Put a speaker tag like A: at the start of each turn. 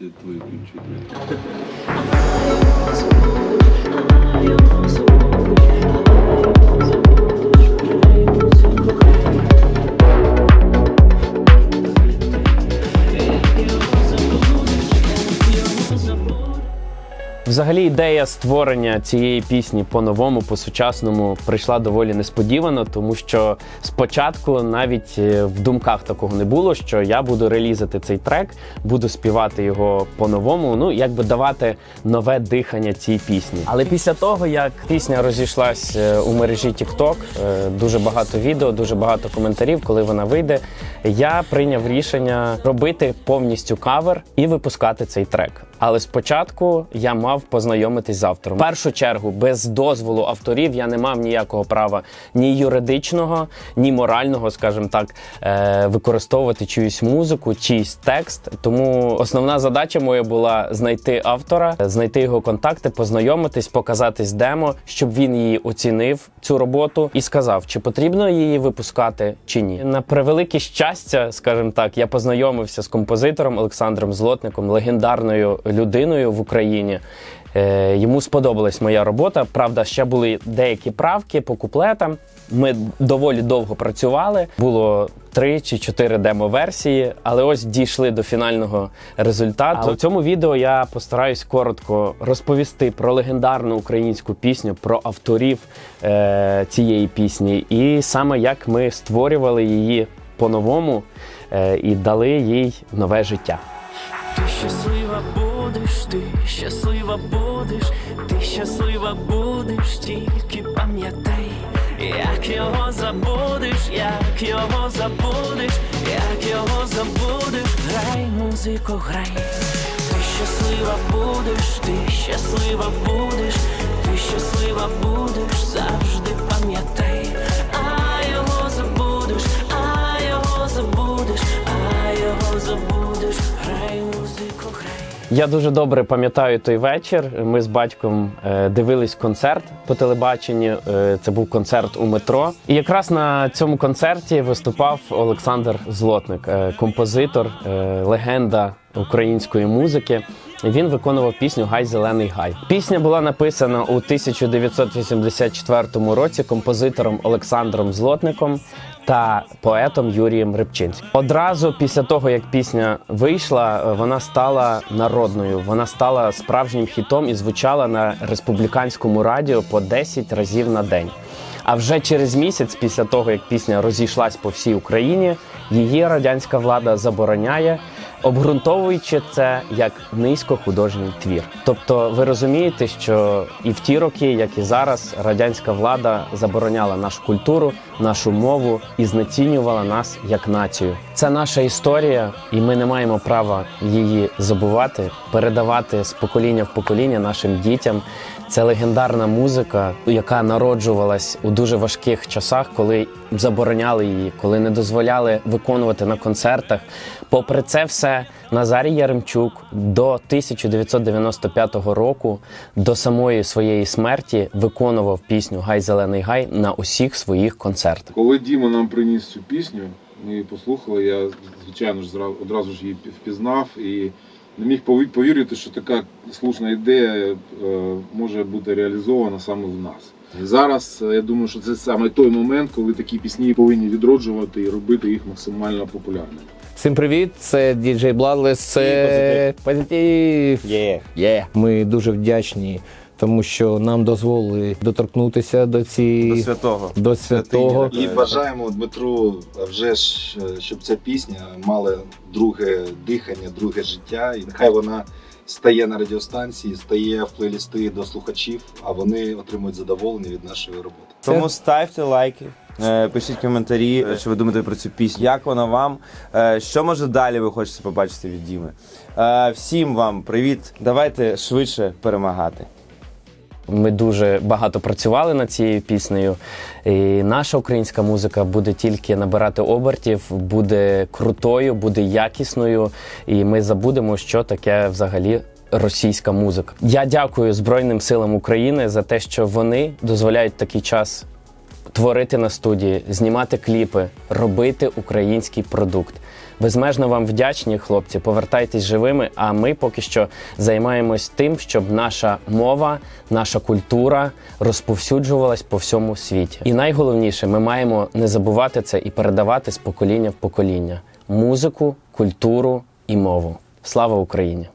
A: Это твои
B: Взагалі, ідея створення цієї пісні по-новому, по-сучасному прийшла доволі несподівано, тому що спочатку навіть е, в думках такого не було, що я буду релізити цей трек, буду співати його по-новому, ну якби давати нове дихання цій пісні. Але після того, як пісня розійшлась е, у мережі TikTok, е, дуже багато відео, дуже багато коментарів, коли вона вийде, я прийняв рішення робити повністю кавер і випускати цей трек. Але спочатку я мав познайомитись з автором. В першу чергу, без дозволу авторів я не мав ніякого права ні юридичного, ні морального, скажімо так, е, використовувати чиюсь музику, чийсь текст. Тому основна задача моя була знайти автора, знайти його контакти, познайомитись, показатись демо, щоб він її оцінив цю роботу і сказав, чи потрібно її випускати чи ні. На превелике щастя, скажімо так, я познайомився з композитором Олександром Злотником, легендарною людиною в Україні. Е, Йому сподобалась моя робота. Правда, ще були деякі правки по куплетам. Ми доволі довго працювали. Було три чи чотири демо-версії, але ось дійшли до фінального результату. А у цьому відео я постараюсь коротко розповісти про легендарну українську пісню, про авторів е, цієї пісні, і саме як ми створювали її по-новому е, і дали їй нове життя.
C: Ти будеш, ти щаслива будеш, ти щаслива будеш, тільки пам'ятай, як його забудеш, як його забудеш, як його забудеш, грай, музику, грай. Ти щаслива будеш, ти щаслива будеш, ти щаслива будеш, завжди пам'ятай,
B: Я дуже добре пам'ятаю той вечір. Ми з батьком е, дивились концерт по телебаченню. Е, це був концерт у метро. І якраз на цьому концерті виступав Олександр Злотник, е, композитор, легенда української музики. Він виконував пісню Гай Зелений Гай. Пісня була написана у 1984 році композитором Олександром Злотником та поетом Юрієм Рибчинським. Одразу після того, як пісня вийшла, е, вона стала народною. Вона стала справжнім хітом і звучала на республіканському радіо по 10 разів на день. А вже через місяць, після того як пісня розійшлась по всій Україні, її радянська влада забороняє, обґрунтовуючи це як низькохудожній твір. Тобто, ви розумієте, що і в ті роки, як і зараз, радянська влада забороняла нашу культуру, нашу мову і знецінювала нас як націю. Це наша історія, і ми не маємо права її забувати, передавати з покоління в покоління нашим дітям. Це легендарна музика, яка народжувалась у дуже важких часах, коли забороняли її, коли не дозволяли виконувати на концертах. Попри це все, Назарій Яремчук до 1995 року, до самої своєї смерті, виконував пісню Гай Зелений Гай на усіх своїх концертах.
A: Коли Діма нам приніс цю пісню, ми її послухали, я звичайно ж одразу ж її впізнав і не міг пові- повірити, що така слушна ідея е, може бути реалізована саме в нас. Зараз е, я думаю, що це саме той момент, коли такі пісні повинні відроджувати і робити їх максимально популярними.
D: Всім привіт! Це діджей Бладлес. Це позитив.
E: Є.
D: Є. Ми дуже вдячні, тому що нам дозволили доторкнутися до
E: До
D: цієї
E: святого.
D: до святого.
F: І бажаємо Дмитру а вже ж, е, щоб ця пісня мала друге дихання, друге життя, і нехай вона стає на радіостанції, стає в плейлісти до слухачів, а вони отримують задоволення від нашої роботи.
E: Тому ставте лайки, пишіть коментарі, е, що ви думаєте про цю пісню. Як вона вам? Е, Що може далі ви хочете побачити від Діми? Е, Всім вам привіт. Давайте швидше перемагати.
B: Ми дуже багато працювали над цією піснею. І наша українська музика буде тільки набирати обертів, буде крутою, буде якісною, і ми забудемо, що таке взагалі. Російська музика. Я дякую Збройним силам України за те, що вони дозволяють такий час творити на студії, знімати кліпи, робити український продукт. Безмежно вам вдячні, хлопці. Повертайтесь живими. А ми поки що займаємось тим, щоб наша мова, наша культура розповсюджувалась по всьому світі. І найголовніше, ми маємо не забувати це і передавати з покоління в покоління музику, культуру і мову. Слава Україні!